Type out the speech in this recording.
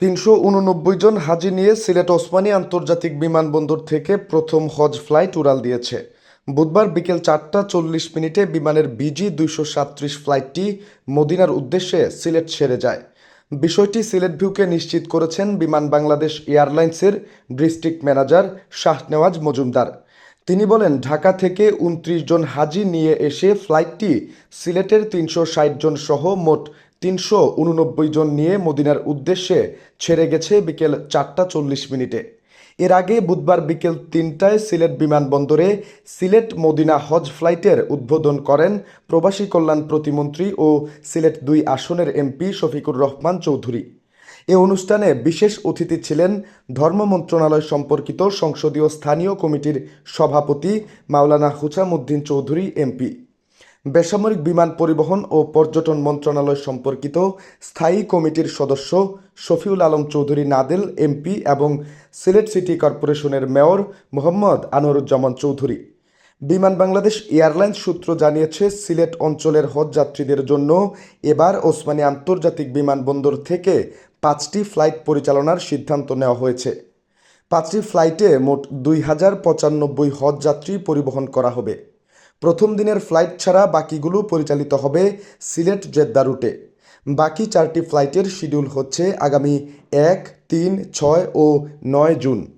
তিনশো উননব্বই জন হাজি নিয়ে সিলেট ওসমানী আন্তর্জাতিক বিমানবন্দর থেকে প্রথম হজ ফ্লাইট উড়াল দিয়েছে। বুধবার বিকেল চারটা চল্লিশ মিনিটে বিমানের বিজি দুইশো সাতত্রিশ ফ্লাইটটি মদিনার উদ্দেশ্যে সিলেট সেরে যায়। বিষয়টি সিলেট ভিউকে নিশ্চিত করেছেন বিমান বাংলাদেশ এয়ারলাইন্সের ডিস্ট্রিক্ট ম্যানেজার শাহনেওয়াজ মজুমদার। তিনি বলেন, ঢাকা থেকে উনত্রিশ জন হাজি নিয়ে এসে ফ্লাইটটি সিলেটের তিনশো ষাট জন সহ মোট তিনশো উননব্বই জন নিয়ে মদিনার উদ্দেশ্যে ছেড়ে গেছে বিকেল চারটা চল্লিশ মিনিটে। এর আগে বুধবার বিকেল তিনটায় সিলেট বিমানবন্দরে সিলেট মদিনা হজ ফ্লাইটের উদ্বোধন করেন প্রবাসী কল্যাণ প্রতিমন্ত্রী ও সিলেট দুই আসনের এমপি শফিকুর রহমান চৌধুরী। এ অনুষ্ঠানে বিশেষ অতিথি ছিলেন ধর্ম মন্ত্রণালয় সম্পর্কিত সংসদীয় স্থানীয় কমিটির সভাপতি মাওলানা হুসামুদ্দিন চৌধুরী, এমপি। বেসামরিক বিমান পরিবহন ও পর্যটন মন্ত্রণালয় সম্পর্কিত স্থায়ী কমিটির সদস্য শফিউল আলম চৌধুরী নাদেল, এমপি এবং সিলেট সিটি কর্পোরেশনের মেয়র মোহাম্মদ আনোয়ারুজ্জামান চৌধুরী। বিমান বাংলাদেশ এয়ারলাইন্স সূত্র জানিয়েছে, সিলেট অঞ্চলের হজ যাত্রীদের জন্য এবার ওসমানী আন্তর্জাতিক বিমানবন্দর থেকে পাঁচটি ফ্লাইট পরিচালনার সিদ্ধান্ত নেওয়া হয়েছে। পাঁচটি ফ্লাইটে মোট দুই হাজার পঁচানব্বই হজ যাত্রী পরিবহন করা হবে। প্রথম দিনের ফ্লাইট ছাড়া বাকিগুলো পরিচালিত হবে সিলেট জেদ্দা রুটে। বাকি চারটি ফ্লাইটের শিডিউল হচ্ছে আগামী এক, তিন, ছয় ও নয় জুন।